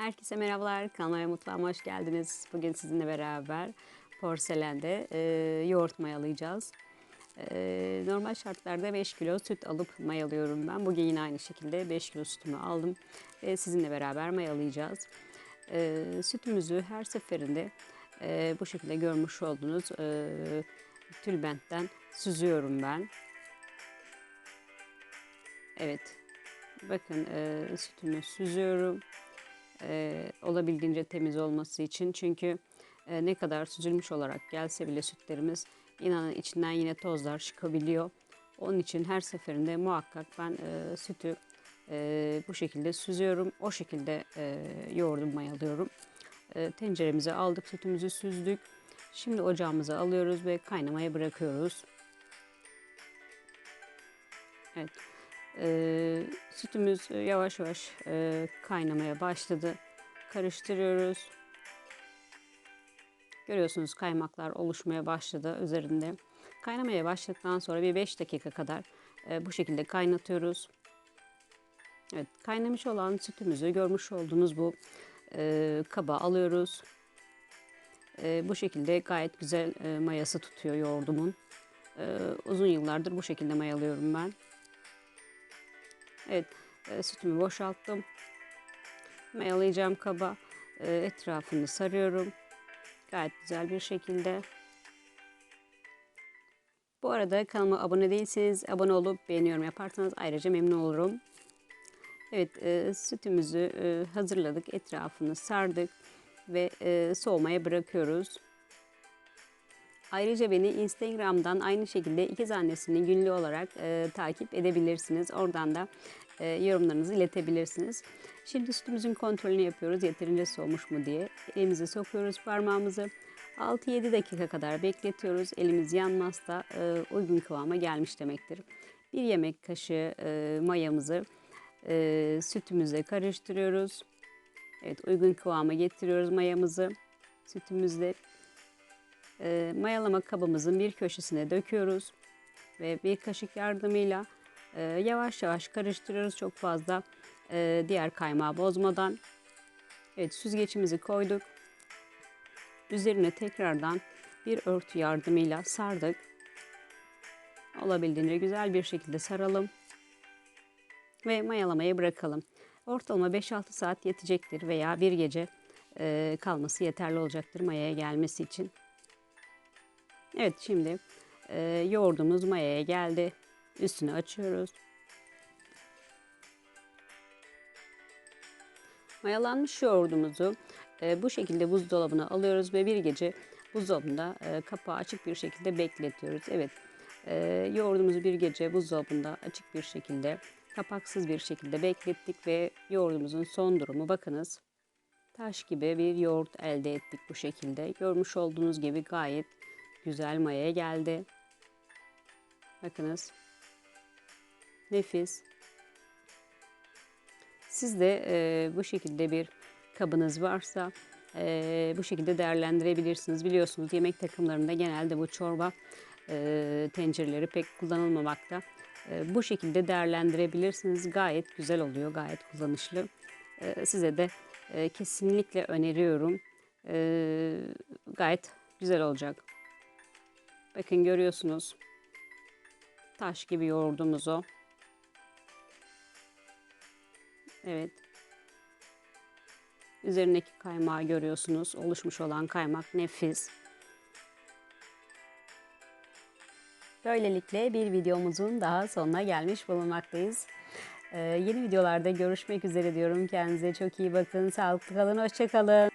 Herkese merhabalar. Kanalıma mutfağıma hoş geldiniz. Bugün sizinle beraber porselende e, yoğurt mayalayacağız. E, normal şartlarda 5 kilo süt alıp mayalıyorum ben. Bugün yine aynı şekilde 5 kilo sütümü aldım ve sizinle beraber mayalayacağız. E, sütümüzü her seferinde e, bu şekilde görmüş olduğunuz e, tülbentten süzüyorum ben. Evet. Bakın e, sütümü süzüyorum e, olabildiğince temiz olması için. Çünkü e, ne kadar süzülmüş olarak gelse bile sütlerimiz inanın içinden yine tozlar çıkabiliyor. Onun için her seferinde muhakkak ben e, sütü e, bu şekilde süzüyorum. O şekilde e, yoğurdum mayalıyorum. E, tenceremize aldık, sütümüzü süzdük. Şimdi ocağımıza alıyoruz ve kaynamaya bırakıyoruz. Evet. E, sütümüz yavaş yavaş e, kaynamaya başladı. Karıştırıyoruz. Görüyorsunuz kaymaklar oluşmaya başladı üzerinde. Kaynamaya başladıktan sonra bir 5 dakika kadar e, bu şekilde kaynatıyoruz. Evet, kaynamış olan sütümüzü görmüş olduğunuz bu e, kaba alıyoruz. E, bu şekilde gayet güzel e, mayası tutuyor yoğurdumun. E, uzun yıllardır bu şekilde mayalıyorum ben. Evet, e, sütümü boşalttım. Mayalayacağım kaba e, etrafını sarıyorum. Gayet güzel bir şekilde. Bu arada kanalıma abone değilseniz abone olup beğeniyorum yaparsanız ayrıca memnun olurum. Evet, e, sütümüzü e, hazırladık, etrafını sardık ve e, soğumaya bırakıyoruz. Ayrıca beni Instagram'dan aynı şekilde ikiz annesini günlü olarak e, takip edebilirsiniz. Oradan da e, yorumlarınızı iletebilirsiniz. Şimdi sütümüzün kontrolünü yapıyoruz yeterince soğumuş mu diye. Elimizi sokuyoruz parmağımızı. 6-7 dakika kadar bekletiyoruz. Elimiz yanmazsa e, uygun kıvama gelmiş demektir. Bir yemek kaşığı e, mayamızı e, sütümüzle karıştırıyoruz. Evet uygun kıvama getiriyoruz mayamızı sütümüzle e, mayalama kabımızın bir köşesine döküyoruz ve bir kaşık yardımıyla e, yavaş yavaş karıştırıyoruz çok fazla e, diğer kaymağı bozmadan. Evet süzgecimizi koyduk. Üzerine tekrardan bir örtü yardımıyla sardık. Olabildiğince güzel bir şekilde saralım ve mayalamaya bırakalım. Ortalama 5-6 saat yetecektir veya bir gece e, kalması yeterli olacaktır mayaya gelmesi için. Evet şimdi e, yoğurdumuz mayaya geldi. Üstünü açıyoruz. Mayalanmış yoğurdumuzu e, bu şekilde buzdolabına alıyoruz ve bir gece buzdolabında e, kapağı açık bir şekilde bekletiyoruz. Evet e, yoğurdumuzu bir gece buzdolabında açık bir şekilde kapaksız bir şekilde beklettik ve yoğurdumuzun son durumu bakınız. Taş gibi bir yoğurt elde ettik bu şekilde. Görmüş olduğunuz gibi gayet güzel mayaya geldi. Bakınız. Nefis. Siz de e, bu şekilde bir kabınız varsa e, bu şekilde değerlendirebilirsiniz. Biliyorsunuz yemek takımlarında genelde bu çorba e, tencereleri pek kullanılmamakta. E, bu şekilde değerlendirebilirsiniz. Gayet güzel oluyor, gayet kullanışlı. E, size de e, kesinlikle öneriyorum. E, gayet güzel olacak. Bakın görüyorsunuz. Taş gibi yoğurdumuzu. Evet. Üzerindeki kaymağı görüyorsunuz. Oluşmuş olan kaymak nefis. Böylelikle bir videomuzun daha sonuna gelmiş bulunmaktayız. Ee, yeni videolarda görüşmek üzere diyorum. Kendinize çok iyi bakın. Sağlıklı kalın. Hoşçakalın.